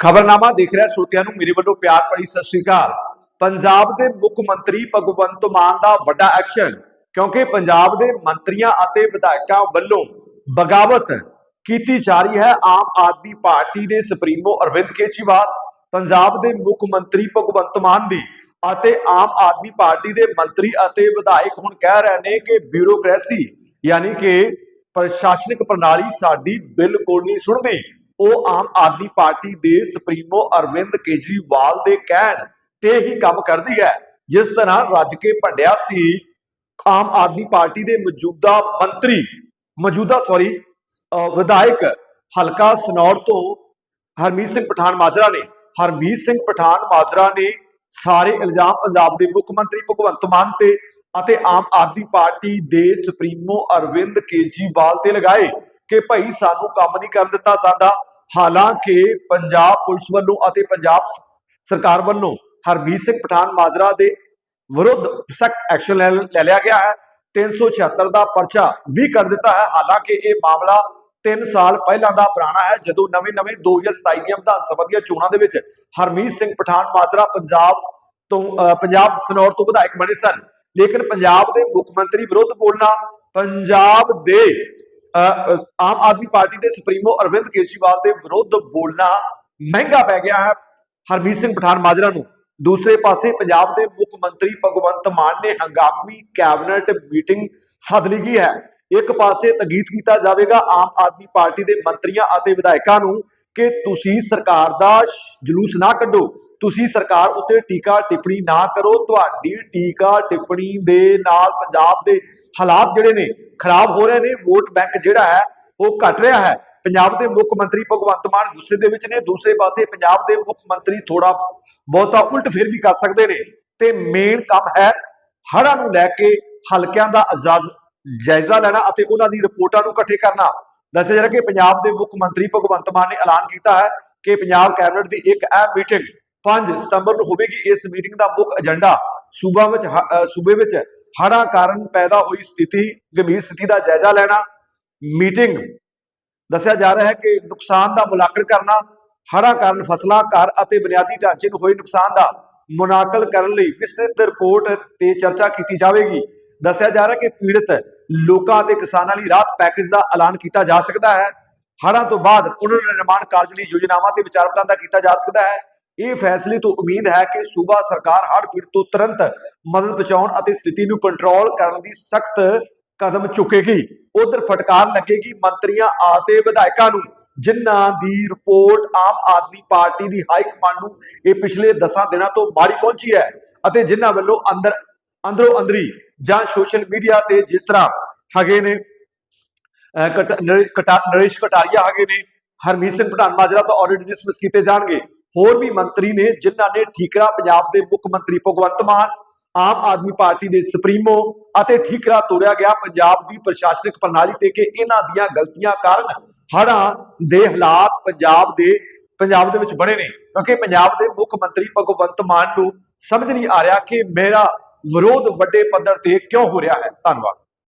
ਖਬਰਨਾਮਾ ਦੇਖ ਰਿਹਾ ਸਰੋਤਿਆਂ ਨੂੰ ਮੇਰੇ ਵੱਲੋਂ ਪਿਆਰ ਭਰੀ ਸਤਿ ਸ੍ਰੀ ਅਕਾਲ। ਪੰਜਾਬ ਦੇ ਮੁੱਖ ਮੰਤਰੀ ਭਗਵੰਤ ਮਾਨ ਦਾ ਵੱਡਾ ਐਕਸ਼ਨ, ਕਿਉਂਕਿ ਪੰਜਾਬ ਦੇ ਮੰਤਰੀਆਂ ਅਤੇ ਵਿਧਾਇਕਾਂ ਵੱਲੋਂ ਬਗਾਵਤ ਕੀਤੀ ਜਾ ਰਹੀ ਹੈ ਆਮ ਆਦਮੀ ਪਾਰਟੀ ਦੇ ਸੁਪਰੀਮੋ ਅਰਵਿੰਦ ਕੇਜਰੀਵਾਲ। ਪੰਜਾਬ ਦੇ ਮੁੱਖ ਮੰਤਰੀ ਭਗਵੰਤ ਮਾਨ ਦੀ ਅਤੇ ਆਮ ਆਦਮੀ ਪਾਰਟੀ ਦੇ ਮੰਤਰੀ ਅਤੇ ਵਿਧਾਇਕ ਹੁਣ ਕਹਿ ਰਹੇ ਨੇ ਕਿ ਬਿਊਰੋਕ੍ਰੇਸੀ, ਯਾਨੀ ਕਿ ਪ੍ਰਸ਼ਾਸਨਿਕ ਪ੍ਰਣਾਲੀ ਸਾਡੀ ਬਿਲਕੁਲ ਨਹੀਂ ਸੁਣਦੀ। ਉਹ ਆਮ ਆਦਮੀ ਪਾਰਟੀ ਦੇ ਸੁਪਰੀਮੋ ਅਰਵਿੰਦ ਕੇਜਰੀਵਾਲ ਦੇ ਕਹਿਣ ਤੇ ਹੀ ਕੰਮ ਕਰਦੀ ਹੈ। ਜਿਸ ਤਰ੍ਹਾਂ ਰੱਜ ਕੇ ਭੰਡਿਆ ਸੀ, ਆਮ ਆਦਮੀ ਪਾਰਟੀ ਦੇ ਮੌਜੂਦਾ ਮੰਤਰੀ, ਮੌਜੂਦਾ ਸੌਰੀ ਵਿਧਾਇਕ ਹਲਕਾ ਸਨੌਰ ਤੋਂ ਹਰਮੀਤ ਸਿੰਘ ਪਠਾਨ ਮਾਜਰਾ ਨੇ, ਹਰਮੀਤ ਸਿੰਘ ਪਠਾਨ ਮਾਜਰਾ ਨੇ ਸਾਰੇ ਇਲਜ਼ਾਮ ਪੰਜਾਬ ਦੇ ਮੁੱਖ ਮੰਤਰੀ ਭਗਵੰਤ ਮਾਨ ਤੇ ਅਤੇ ਆਮ ਆਦਮੀ ਪਾਰਟੀ ਦੇ ਸੁਪਰੀਮੋ ਅਰਵਿੰਦ ਕੇਜਰੀਵਾਲ ਤੇ ਲਗਾਏ ਕਿ ਭਾਈ ਸਾਨੂੰ ਕੰਮ ਨਹੀਂ ਕਰਨ ਦਿੱਤਾ ਜਾਂਦਾ। ਹਾਲਾਂਕਿ ਪੰਜਾਬ ਪੁਲਿਸ ਵੱਲੋਂ ਅਤੇ ਪੰਜਾਬ ਸਰਕਾਰ ਵੱਲੋਂ ਹਰਮੀਤ ਸਿੰਘ ਪਠਾਨ ਮਾਜਰਾ ਦੇ ਵਿਰੁੱਧ ਸਖਤ ਐਕਸ਼ਨ ਲੈ ਲਿਆ ਗਿਆ ਹੈ। 376 ਦਾ ਪਰਚਾ ਵੀ ਕਰ ਦਿੱਤਾ ਹੈ। ਹਾਲਾਂਕਿ ਇਹ ਮਾਮਲਾ 3 ਸਾਲ ਪਹਿਲਾਂ ਦਾ ਪੁਰਾਣਾ ਹੈ ਜਦੋਂ ਨਵੇਂ-ਨਵੇਂ 2027 ਦੀਆਂ ਵਿਧਾਨ ਸਭਾ ਦੀਆਂ ਚੋਣਾਂ ਦੇ ਵਿੱਚ ਹਰਮੀਤ ਸਿੰਘ ਪਠਾਨ ਮਾਜਰਾ ਪੰਜਾਬ ਤੋਂ ਅਹ, ਪੰਜਾਬ ਸਨੌਰ ਤੋਂ ਵਿਧਾਇਕ ਬਣੇ ਸਨ। ਲੇਕਿਨ ਪੰਜਾਬ ਦੇ ਮੁੱਖ ਮੰਤਰੀ ਵਿਰੁੱਧ ਬੋਲਣਾ ਪੰਜਾਬ ਦੇ ਆਮ ਆਦਮੀ ਪਾਰਟੀ ਦੇ ਸੁਪਰੀਮੋ ਅਰਵਿੰਦ ਕੇਜਰੀਵਾਲ ਦੇ ਵਿਰੁੱਧ ਬੋਲਣਾ ਮਹਿੰਗਾ ਪੈ ਗਿਆ ਹੈ। ਹਰਮੀਤ ਸਿੰਘ ਪਠਾਨ ਮਾਜਰਾ ਨੂੰ। ਦੂਸਰੇ ਪਾਸੇ ਪੰਜਾਬ ਦੇ ਮੁੱਖ ਮੰਤਰੀ ਭਗਵੰਤ ਮਾਨ ਨੇ ਹੰਗਾਮੀ ਕੈਬਨਿਟ ਮੀਟਿੰਗ ਸੱਦ ਲਈ ਹੈ। ਇੱਕ ਪਾਸੇ ਤਗੀਤ ਕੀਤਾ ਜਾਵੇਗਾ ਆਮ ਆਦਮੀ ਪਾਰਟੀ ਦੇ ਮੰਤਰੀਆਂ ਅਤੇ ਵਿਧਾਇਕਾਂ ਨੂੰ ਕਿ ਤੁਸੀਂ ਸਰਕਾਰ ਦਾ ਜਲੂਸ ਨਾ ਕੱਢੋ, ਤੁਸੀਂ ਸਰਕਾਰ ਉੱਤੇ ਟੀਕਾ ਟਿੱਪਣੀ ਨਾ ਕਰੋ, ਤੁਹਾਡੀ ਟੀਕਾ ਟਿੱਪਣੀ ਦੇ ਨਾਲ ਪੰਜਾਬ ਦੇ ਹਾਲਾਤ ਜਿਹੜੇ ਨੇ ਖਰਾਬ ਹੋ ਰਹੇ ਨੇ, ਵੋਟ ਬੈਂਕ ਜਿਹੜਾ ਹੈ ਉਹ ਘਟ ਰਿਹਾ ਹੈ। ਪੰਜਾਬ ਦੇ ਮੁੱਖ ਮੰਤਰੀ ਭਗਵੰਤ ਮਾਨ ਗੁੱਸੇ ਦੇ ਵਿੱਚ ਨੇ, ਦੂਸਰੇ ਪਾਸੇ ਪੰਜਾਬ ਦੇ ਮੁੱਖ ਮੰਤਰੀ ਥੋੜਾ ਬਹੁਤਾ ਉਲਟ ਫੇਰ ਵੀ ਕਰ ਸਕਦੇ ਨੇ। ਤੇ ਮੇਨ ਕੰਮ ਹੈ ਹੜ੍ਹਾਂ ਨੂੰ ਲੈ ਕੇ ਹਲਕਿਆਂ ਦਾ ਆਜ਼ਾਦ ਜਾਇਜ਼ਾ ਲੈਣਾ ਅਤੇ ਉਹਨਾਂ ਦੀ ਰਿਪੋਰਟਾਂ ਨੂੰ ਇਕੱਠੇ ਕਰਨਾ। ਦੱਸਿਆ ਜਾ ਰਿਹਾ ਕਿ ਪੰਜਾਬ ਦੇ ਮੁੱਖ ਮੰਤਰੀ ਭਗਵੰਤ ਮਾਨ ਨੇ ਐਲਾਨ ਕੀਤਾ ਹੈ ਕਿ ਪੰਜਾਬ ਕੈਬਨਿਟ ਦੀ ਇੱਕ ਅਹਿਮ ਮੀਟਿੰਗ 5 ਸਤੰਬਰ ਨੂੰ ਹੋਵੇਗੀ। ਇਸ ਮੀਟਿੰਗ ਦਾ ਮੁੱਖ ਏਜੰਡਾ ਸੂਬਾ ਵਿੱਚ ਸੂਬੇ ਵਿੱਚ ਹੜ੍ਹਾਂ ਕਾਰਨ ਪੈਦਾ ਹੋਈ ਸਥਿਤੀ, ਗੰਭੀਰ ਸਥਿਤੀ ਦਾ ਜਾਇਜ਼ਾ ਲੈਣਾ, ਮੀਟਿੰਗ ਦੱਸਿਆ ਜਾ ਰਿਹਾ ਹੈ ਕਿ ਨੁਕਸਾਨ ਦਾ ਮੁਲਾਂਕਣ ਕਰਨਾ, ਹੜ੍ਹਾਂ ਕਾਰਨ ਫਸਲਾਂ, ਘਰ ਅਤੇ ਬੁਨਿਆਦੀ ਢਾਂਚੇ ਨੂੰ ਹੋਏ ਨੁਕਸਾਨ ਦਾ ਮੁਨਾਕਲ ਕਰਨ ਲਈ ਵਿਸਤ੍ਰਿਤ ਰਿਪੋਰਟ ਤੇ ਚਰਚਾ ਕੀਤੀ ਜਾਵੇਗੀ। ਦੱਸਿਆ ਜਾ ਰਿਹਾ ਕਿ ਪੀੜਤ ਲੋਕਾਂ ਅਤੇ ਕਿਸਾਨਾਂ ਲਈ ਰਾਹਤ ਪੈਕੇਜ ਦਾ ਐਲਾਨ ਕੀਤਾ ਜਾ ਸਕਦਾ ਹੈ। ਹੜ੍ਹਾਂ ਤੋਂ ਬਾਅਦ ਪੁਨਰ ਨਿਰਮਾਣ ਕਾਰਜ ਲਈ ਯੋਜਨਾਵਾਂ ਤੇ ਵਿਚਾਰ ਵਟਾਂਦਰਾ ਕੀਤਾ ਜਾ ਸਕਦਾ ਹੈ। ਇਹ ਫੈਸਲੇ ਤੋਂ ਉਮੀਦ ਹੈ ਕਿ ਸੂਬਾ ਸਰਕਾਰ ਹੜ੍ਹ ਪੀੜਤ ਤੋਂ ਤੁਰੰਤ ਮਦਦ ਪਹੁੰਚਾਉਣ ਅਤੇ ਸਥਿਤੀ ਨੂੰ ਕੰਟਰੋਲ ਕਰਨ ਦੀ ਸਖਤ ਕਦਮ ਚੁੱਕੇਗੀ। ਉਧਰ ਫਟਕਾਰ ਲੱਗੇਗੀ ਮੰਤਰੀਆਂ ਅਤੇ ਵਿਧਾਇਕਾਂ ਨੂੰ। ਜਿਨ੍ਹਾਂ ਦੀ ਰਿਪੋਰਟ ਆਮ ਆਦਮੀ ਪਾਰਟੀ ਦੀ ਹਾਈ ਕਮਾਂਡ ਨੂੰ ਇਹ ਪਿਛਲੇ 10 ਦਿਨਾਂ ਤੋਂ ਮਾੜੀ ਪਹੁੰਚੀ ਹੈ ਅਤੇ ਜਿਨ੍ਹਾਂ ਵੱਲੋਂ ਅੰਦਰ, ਅੰਦਰੋਂ ਅੰਦਰੀ ਜਾਂ ਸੋਸ਼ਲ ਮੀਡੀਆ ਤੇ ਜਿਸ ਤਰ੍ਹਾਂ ਹੈਗੇ ਨੇ ਨਰੇਸ਼ ਕਟਾਰੀਆ ਹੈਗੇ ਨੇ, ਹਰਮੀਤ ਸਿੰਘ ਪਠਾਨ ਮਾਜਰਾ ਤੋਂ ਆਲਰੇਡੀ ਡਿਸਮਿਸ ਕੀਤੇ ਜਾਣਗੇ। ਹੋਰ ਵੀ ਮੰਤਰੀ ਨੇ ਜਿਨ੍ਹਾਂ ਨੇ ਠੀਕਰਾ ਪੰਜਾਬ ਦੇ ਮੁੱਖ ਮੰਤਰੀ ਭਗਵੰਤ ਮਾਨ ਆਮ ਆਦਮੀ ਪਾਰਟੀ ਦੇ ਸੁਪਰੀਮੋ ਅਤੇ ਠੀਕਰਾ ਤੋੜਿਆ ਗਿਆ ਪੰਜਾਬ ਦੀ ਪ੍ਰਸ਼ਾਸਨਿਕ ਪ੍ਰਣਾਲੀ ਤੇ ਕਿ ਇਹਨਾਂ ਦੀਆਂ ਗਲਤੀਆਂ ਕਾਰਨ ਹੜ੍ਹਾਂ ਦੇ ਹਾਲਾਤ ਪੰਜਾਬ ਦੇ ਪੰਜਾਬ ਦੇ ਵਿੱਚ ਬਣੇ ਨੇ। ਕਿਉਂਕਿ ਪੰਜਾਬ ਦੇ ਮੁੱਖ ਮੰਤਰੀ ਭਗਵੰਤ ਮਾਨ ਨੂੰ ਸਮਝ ਨਹੀਂ ਆ ਰਿਹਾ ਕਿ ਮੇਰਾ ਵਿਰੋਧ ਵੱਡੇ ਪੱਧਰ ਤੇ ਕਿਉਂ ਹੋ ਰਿਹਾ ਹੈ। ਧੰਨਵਾਦ।